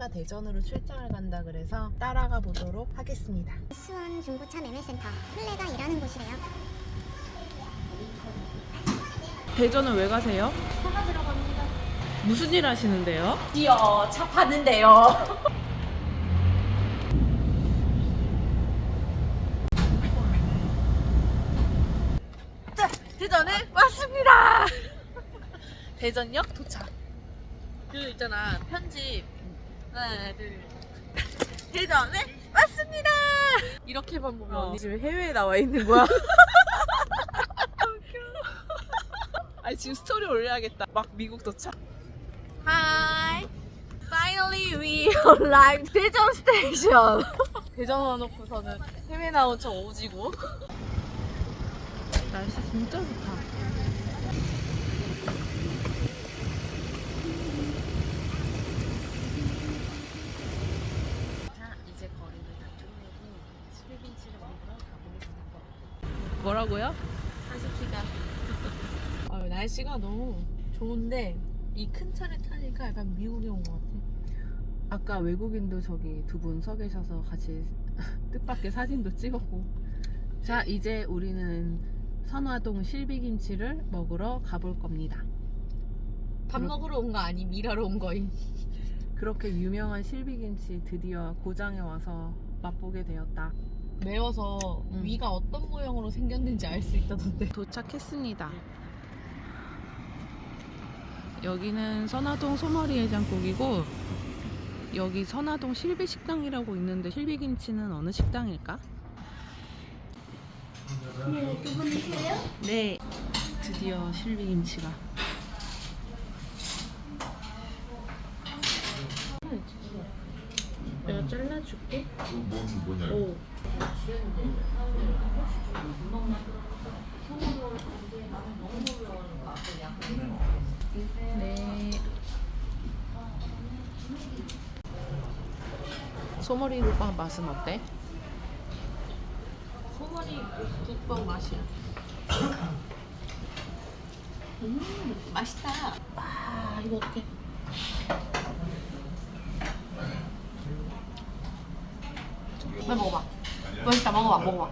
선배가 대전으로 출장을 간다 그래서 따라가 보도록 하겠습니다. 수원 중고차 매매센터 플레가 일하는 곳이래요. 대전은 왜 가세요? 사과 들어갑니다. 무슨 일 하시는데요? 드디어 차 파는데요. 자, 대전에 왔습니다. 대전역 도착. 그 있잖아 편집 하나 둘 대전에 왔습니다. 이렇게만 보면 어. 언니 지금 해외에 나와 있는 거야. 아니 지금 스토리 올려야겠다. 막 미국 도착. Hi. Finally we arrived 대전 스테이션. 대전 와놓고서는 해외 나온 척 오지고. 날씨 진짜 좋다. 자, 이제 거리를 다 끝내고 스웨빈치를 먹으러 가보겠습니다. 뭐라고요? 40시간. 아, 날씨가 너무 좋은데 이 큰 차를 타니까 약간 미국에 온 것 같아. 아까 외국인도 저기 두 분 서 계셔서 같이 뜻밖의 사진도 찍었고. 자, 이제 우리는 선화동 실비김치를 먹으러 가볼 겁니다. 밥 그렇- 먹으러 온 거 아님 일하러 온 거임. 그렇게 유명한 실비김치 드디어 고장에 와서 맛보게 되었다. 매워서 음. 위가 어떤 모양으로 생겼는지 알 수 있다던데. 도착했습니다. 여기는 선화동 소머리 해장국이고 여기 선화동 실비 식당이라고 있는데 실비 김치는 어느 식당일까? 네, 두 분이세요? 네. 드디어 실비 김치가. 내가 잘라줄게. 뭔 뭐냐? 오. 네. 소머리 국밥 맛은 어때? 소머리 국밥 맛이야. 음, 맛있다. 아 이거 어떡해 나 먹어봐. 맛있다. 먹어봐. 먹어봐.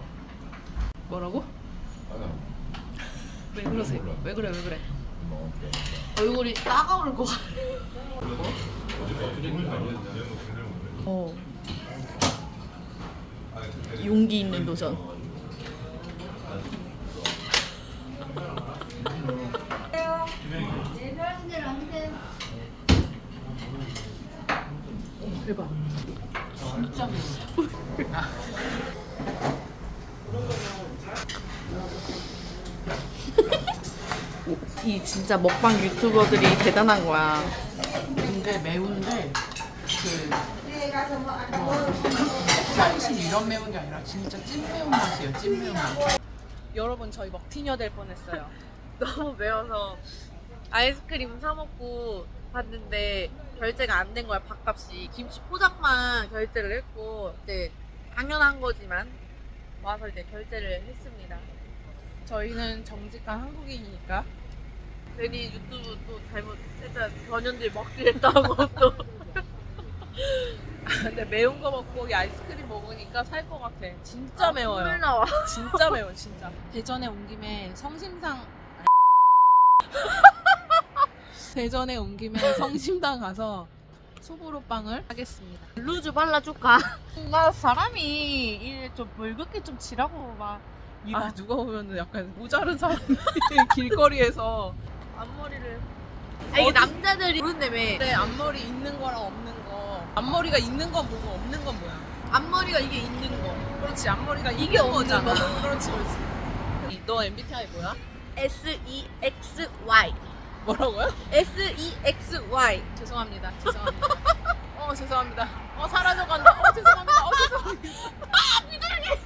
뭐라고? 왜 그러세요? 왜 그래 왜 그래? 얼굴이 따가울 것 같아. 어 용기 있는 도전. 네. 대박 진짜 매워 이 진짜 먹방 유튜버들이 대단한 거야. 근데 매운데 그 사실 이런 매운 게 아니라 진짜 찐 매운 맛이에요 찐 매운 맛 여러분 저희 먹튀녀 될 뻔했어요. 너무 매워서 아이스크림 사 먹고 봤는데 결제가 안 된 거야. 밥값이. 김치 포장만 결제를 했고 이제 당연한 거지만 와서 이제 결제를 했습니다. 저희는 정직한 한국인이니까. 괜히 유튜브 또 잘못 일단 전현들 먹기 했다고 또. 아, 근데 매운 거 먹고 이 아이스크림 먹으니까 살 것 같아. 진짜 매워요. 물 나와. 진짜 매워 진짜. 대전에 온 김에 성심당 대전에 온 김에 성심당 가서 소보로빵을 하겠습니다. 루즈 발라줄까? 나 사람이 이좀 멀겋게 좀 치라고 막아 누가 보면 약간 모자른 사람이 길거리에서 앞머리를. 아 이게 남자들이 모른다며 내 앞머리 있는 거랑 없는 거. 앞머리가 있는 건 뭐고 없는 건 뭐야? 앞머리가 이게 있는 거. 그렇지 앞머리가 이게 있는 없는 거잖아. 거. 그렇지 그렇지. 너 MBTI 뭐야? S E X Y 뭐라고요? S E X Y. 죄송합니다. 죄송합니다. 어 죄송합니다. 어 사라져간다. 어 죄송합니다. 어 죄송합니다. 아 비둘기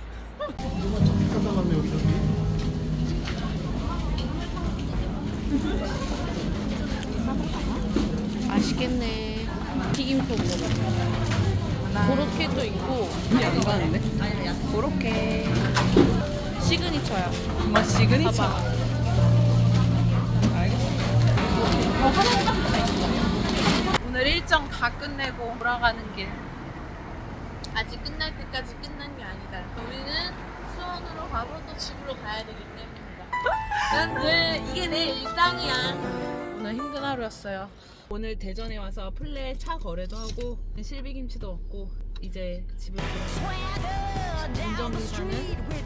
맛있겠네. 튀김도 먹어 고로케도 있고. 안 가는데? 고로케 시그니처야. 정말 시그니처. 봐봐 일정 다 끝내고 돌아가는 길. 아직 끝날 때까지 끝난 게 아니다. 우리는 수원으로 가고 또 집으로 가야 되기 때문이다. 난늘 이게 내 일상이야. 오늘 힘든 하루였어요. 오늘 대전에 와서 플레 차 거래도 하고 실비김치도 먹고 이제 집으로 돌아가요. 운전기사는 유플레.